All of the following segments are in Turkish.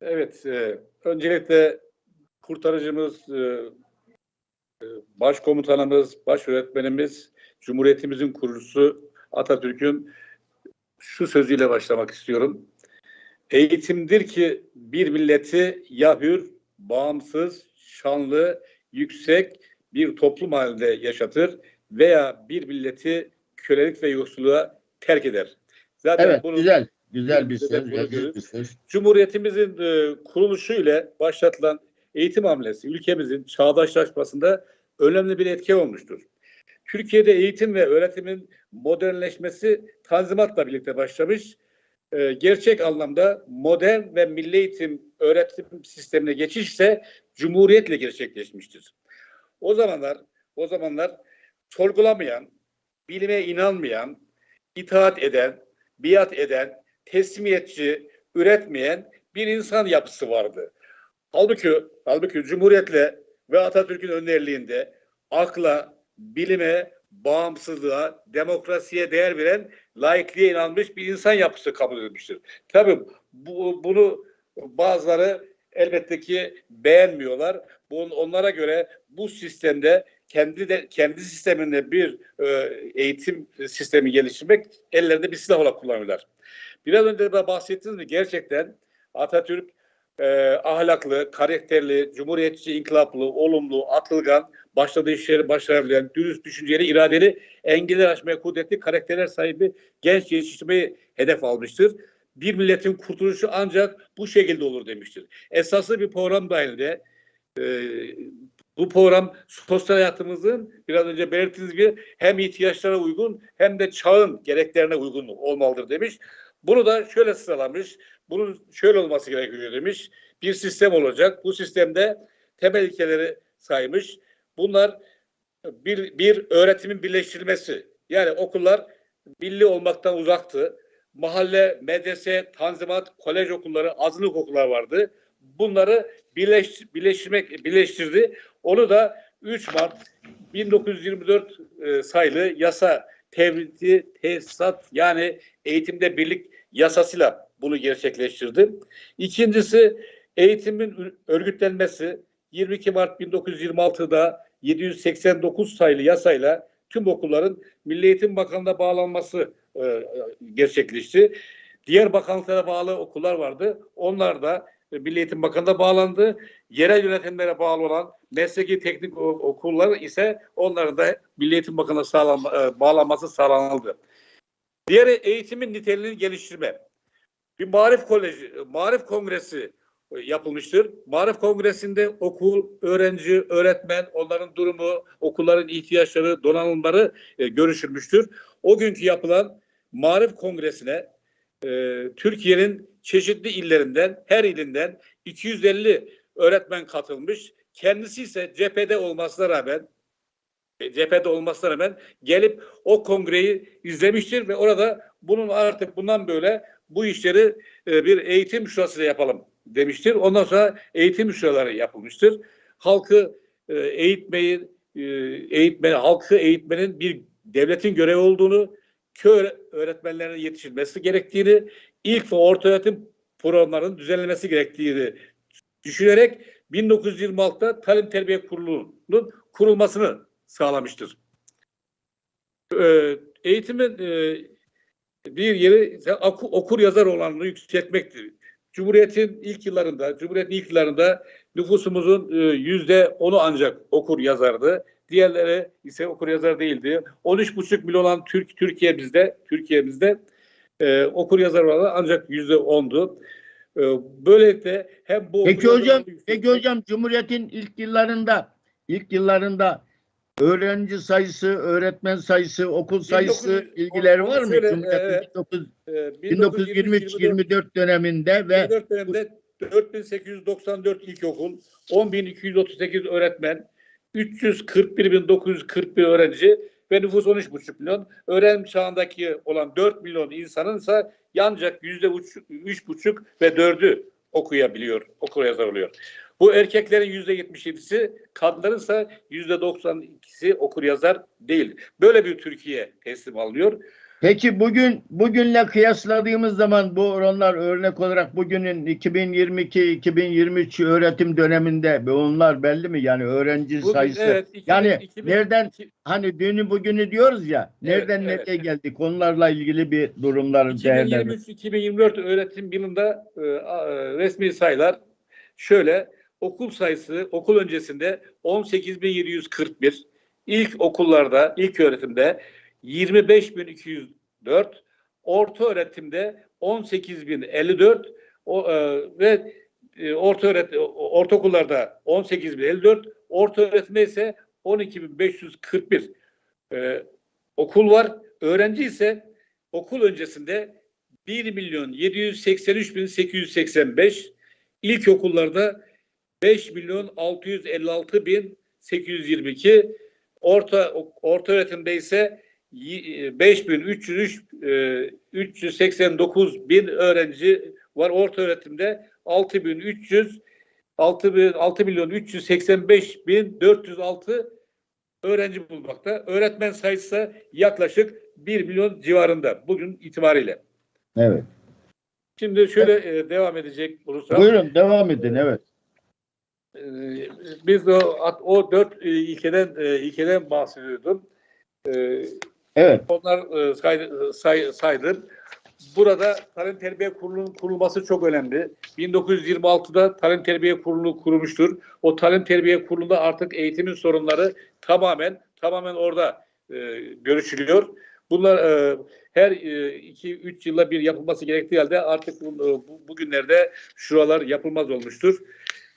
Evet, e, öncelikle kurtarıcımız, e, e, başkomutanımız, baş öğretmenimiz, Cumhuriyetimizin kurucusu Atatürk'ün şu sözüyle başlamak istiyorum. Eğitimdir ki bir milleti ya hür, bağımsız, şanlı, yüksek bir toplum halinde yaşatır veya bir milleti kölelik ve yoksulluğa terk eder. Zaten Evet bunu güzel. Güzel bir söz. bir söz. Cumhuriyetimizin e, kuruluşu ile başlatılan eğitim hamlesi ülkemizin çağdaşlaşmasında önemli bir etki olmuştur. Türkiye'de eğitim ve öğretimin modernleşmesi Tanzimat'la birlikte başlamış. E, gerçek anlamda modern ve milli eğitim öğretim sistemine geçiş ise Cumhuriyet'le gerçekleşmiştir. O zamanlar o zamanlar sorgulamayan, bilime inanmayan, itaat eden, biat eden, teslimiyetçi, üretmeyen bir insan yapısı vardı. Halbuki, halbuki Cumhuriyet'le ve Atatürk'ün önderliğinde akla, bilime, bağımsızlığa, demokrasiye değer veren, laikliğe inanmış bir insan yapısı kabul edilmiştir. Tabii bu, bunu bazıları elbette ki beğenmiyorlar. Bunun onlara göre bu sistemde kendi de kendi sisteminde bir e, eğitim sistemi geliştirmek ellerinde bir silah olarak kullanıyorlar. Biraz önce de bahsettiniz mi? Gerçekten Atatürk e, ahlaklı, karakterli, cumhuriyetçi, inkılaplı, olumlu, atılgan, başladığı işleri başarabilen, dürüst, düşünceli, iradeli, engeller aşmaya kudretli karakterler sahibi genç yetiştirmeyi hedef almıştır. Bir milletin kurtuluşu ancak bu şekilde olur demiştir. Esaslı bir program dahilinde e, bu program sosyal hayatımızın biraz önce belirttiğiniz gibi hem ihtiyaçlara uygun hem de çağın gereklerine uygun olmalıdır demiş. Bunu da şöyle sıralamış. Bunun şöyle olması gerekiyor demiş. Bir sistem olacak. Bu sistemde temel ilkeleri saymış. Bunlar bir, bir öğretimin birleştirilmesi. Yani okullar milli olmaktan uzaktı. Mahalle, medrese, tanzimat, kolej okulları, azınlık okullar vardı. Bunları birleş, birleştirmek, birleştirdi. Onu da 3 Mart 1924 e, sayılı yasa tevriti, tesisat yani eğitimde birlik yasasıyla bunu gerçekleştirdi. İkincisi eğitimin örgütlenmesi 22 Mart 1926'da 789 sayılı yasayla tüm okulların Milli Eğitim Bakanlığı'na bağlanması e, gerçekleşti. Diğer bakanlıklara bağlı okullar vardı. Onlar da Milli Eğitim Bakanlığı'na bağlandı. Yerel yönetimlere bağlı olan mesleki teknik okullar ise onların da Milli Eğitim Bakanlığı'na sağlam, e, bağlanması sağlanıldı. Diğeri eğitimin niteliğini geliştirme. Bir marif koleji, marif kongresi e, yapılmıştır. Marif kongresinde okul, öğrenci, öğretmen, onların durumu, okulların ihtiyaçları, donanımları e, görüşülmüştür. O günkü yapılan marif kongresine e, Türkiye'nin çeşitli illerinden, her ilinden 250 öğretmen katılmış. Kendisi ise cephede olmasına rağmen e, cephede olmasına rağmen gelip o kongreyi izlemiştir ve orada bunun artık bundan böyle bu işleri e, bir eğitim şurasıyla yapalım demiştir. Ondan sonra eğitim şuraları yapılmıştır. Halkı e, eğitmeyi, e, eğitmeni, halkı eğitmenin bir devletin görevi olduğunu, köy öğretmenlerine yetişilmesi gerektiğini, ilk ve orta öğretim programlarının düzenlenmesi gerektiğini düşünerek 1926'da Talim Terbiye Kurulu'nun kurulmasını sağlamıştır. Ee, eğitimin e, bir yeri okur yazar olanını yükseltmektir. Cumhuriyet'in ilk yıllarında, Cumhuriyet'in ilk yıllarında nüfusumuzun e, yüzde onu ancak okur yazardı. Diğerleri ise okur yazar değildi. 13,5 milyon olan Türk Türkiye'mizde, Türkiye'mizde e, okur yazar oranı ancak yüzde ondu. E, böylelikle hem bu Peki hocam, peki hocam Cumhuriyet'in ilk yıllarında ilk yıllarında öğrenci sayısı, öğretmen sayısı, okul sayısı 1900 ilgileri onu var mı? şöyle, e, 19 e, 1923-24 döneminde ve 24 dönemde 4894 ilkokul, 10.238 öğretmen, 341.941 öğrenci ve nüfus 13,5 milyon. Öğrenim çağındaki olan 4 milyon insanın ise ancak yüzde 3,5 ve 4'ü okuyabiliyor, okur yazar oluyor. Bu erkeklerin yüzde 77'si, kadınların ise yüzde 92'si okur yazar değil. Böyle bir Türkiye teslim alınıyor. Peki bugün bugünle kıyasladığımız zaman bu oranlar örnek olarak bugünün 2022-2023 öğretim döneminde bu onlar belli mi? Yani öğrenci Bugün, sayısı. evet, 2000 yani 2000 nereden hani dünü bugünü diyoruz ya. Nereden evet. nereye geldik? Onlarla ilgili bir durumları değerlendirelim. 2023-2024 öğretim yılında e, e, resmi sayılar şöyle okul sayısı okul öncesinde 18.741 ilk okullarda ilk öğretimde 25.204 orta öğretimde 18.054 o, e, ve e, orta öğretim ortaokullarda 18.054 orta öğretimde ise 12.541 e, okul var. Öğrenci ise okul öncesinde 1 milyon 783 bin 885 ilkokullarda 5 milyon 656 bin 822 orta orta öğretimde ise 5 bin 303 e, 389 bin öğrenci var orta öğretimde 6 bin 300 6 bin 6 milyon 385 bin 406 öğrenci bulmakta. Öğretmen sayısı yaklaşık 1 milyon civarında bugün itibariyle. Evet. Şimdi şöyle e, devam edecek olursam Buyurun devam edin evet. E, biz o o dört e, ilkeden e, ilkeden bahsediyordum. E, Evet. onlar e, say, say, saydım. Burada Tarım Terbiye Kurulu'nun kurulması çok önemli. 1926'da Tarım Terbiye Kurulu kurulmuştur. O Tarım Terbiye Kurulu'nda artık eğitimin sorunları tamamen tamamen orada e, görüşülüyor. Bunlar e, her 2-3 yılla bir yapılması gerektiği halde artık bu, e, bu, bugünlerde şuralar yapılmaz olmuştur.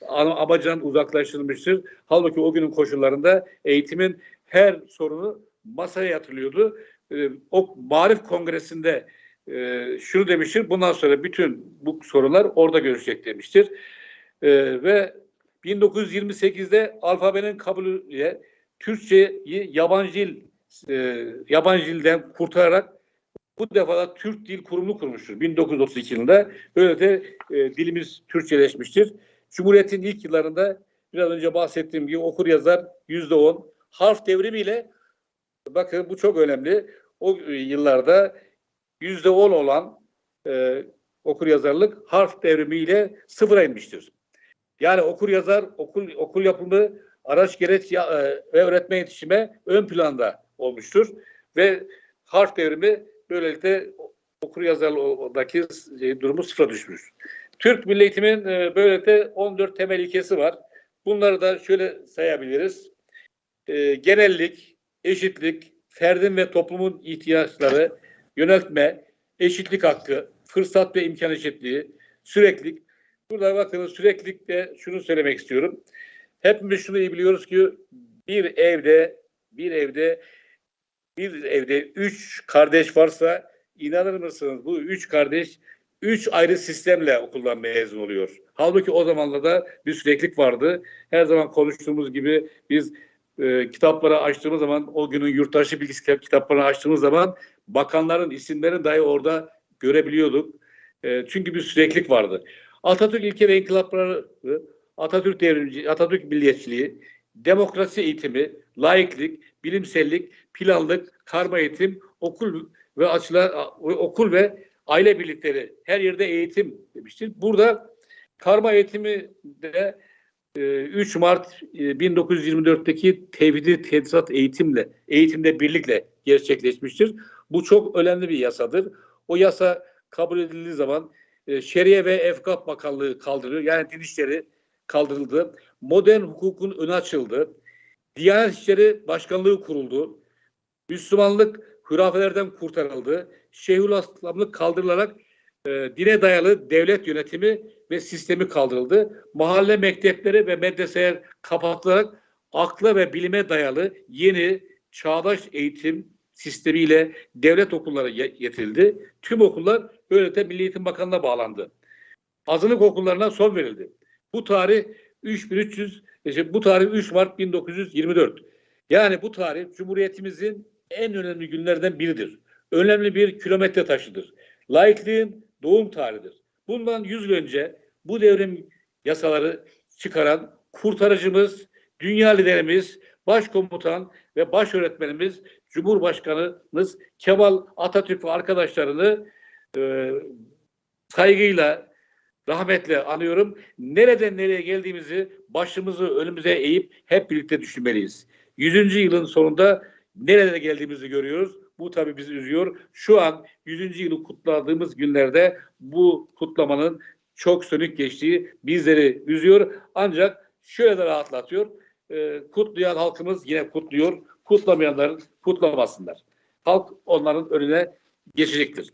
Ama- Amacından uzaklaştırılmıştır. Halbuki o günün koşullarında eğitimin her sorunu masaya yatırılıyordu. E, o Marif Kongresi'nde e, şunu demiştir. Bundan sonra bütün bu sorular orada görüşecek demiştir. E, ve 1928'de alfabenin kabulüyle Türkçeyi yabancı dil e, yabancı dilden kurtararak bu defa da Türk Dil Kurumu'nu kurmuştur. 1932 yılında. Böyle de e, dilimiz Türkçeleşmiştir. Cumhuriyet'in ilk yıllarında biraz önce bahsettiğim gibi okur yazar yüzde on. Harf devrimiyle bakın bu çok önemli. O e, yıllarda yüzde on olan e, okur yazarlık harf devrimiyle sıfıra inmiştir. Yani okur yazar, okul okul yapımı, araç gereç ya- e, ve öğretmen yetişime ön planda olmuştur ve harf devrimi böylelikle okur yazarlıktaki e, durumu sıfıra düşmüş. Türk Milli Eğitim'in e, böylelikle 14 temel ilkesi var. Bunları da şöyle sayabiliriz. E, genellik, eşitlik, ferdin ve toplumun ihtiyaçları, yöneltme, eşitlik hakkı, fırsat ve imkan eşitliği, süreklilik. Burada bakın süreklilikte şunu söylemek istiyorum. Hepimiz şunu iyi biliyoruz ki bir evde bir evde bir evde üç kardeş varsa inanır mısınız bu üç kardeş üç ayrı sistemle okuldan mezun oluyor. Halbuki o zamanlarda bir süreklilik vardı. Her zaman konuştuğumuz gibi biz e, kitapları açtığımız zaman o günün yurttaşı bilgisi kitap- kitaplarını açtığımız zaman bakanların isimlerini dahi orada görebiliyorduk. E, çünkü bir süreklilik vardı. Atatürk ilke ve inkılapları, Atatürk devrimci, Atatürk milliyetçiliği, demokrasi eğitimi, laiklik, bilimsellik, planlık, karma eğitim, okul ve açılar, okul ve aile birlikleri her yerde eğitim demiştir. Burada karma eğitimi de e, 3 Mart e, 1924'teki tevhidi tedrisat eğitimle, eğitimde birlikle gerçekleşmiştir. Bu çok önemli bir yasadır. O yasa kabul edildiği zaman e, Şeriye ve Efkaf Bakanlığı kaldırılıyor. Yani din işleri kaldırıldı. Modern hukukun önü açıldı. Diyanet İşleri Başkanlığı kuruldu. Müslümanlık hurafelerden kurtarıldı. Şeyhülislamlık kaldırılarak e, dine dayalı devlet yönetimi ve sistemi kaldırıldı. Mahalle mektepleri ve medreseler kapatılarak akla ve bilime dayalı yeni çağdaş eğitim sistemiyle devlet okulları getirildi. Tüm okullar böylece Milli Eğitim Bakanlığı'na bağlandı. Azınlık okullarına son verildi. Bu tarih 3300 işte bu tarih 3 Mart 1924. Yani bu tarih Cumhuriyetimizin en önemli günlerden biridir. Önemli bir kilometre taşıdır. Laikliğin doğum tarihidir. Bundan 100 yıl önce bu devrim yasaları çıkaran kurtarıcımız, dünya liderimiz, başkomutan ve baş öğretmenimiz Cumhurbaşkanımız Kemal Atatürk ve arkadaşlarını e, saygıyla, rahmetle anıyorum. Nereden nereye geldiğimizi başımızı önümüze eğip hep birlikte düşünmeliyiz. 100. yılın sonunda nerelere geldiğimizi görüyoruz. Bu tabii bizi üzüyor. Şu an 100. yılı kutladığımız günlerde bu kutlamanın çok sönük geçtiği bizleri üzüyor. Ancak şöyle de rahatlatıyor. Ee, kutlayan halkımız yine kutluyor. Kutlamayanlar kutlamasınlar. Halk onların önüne geçecektir.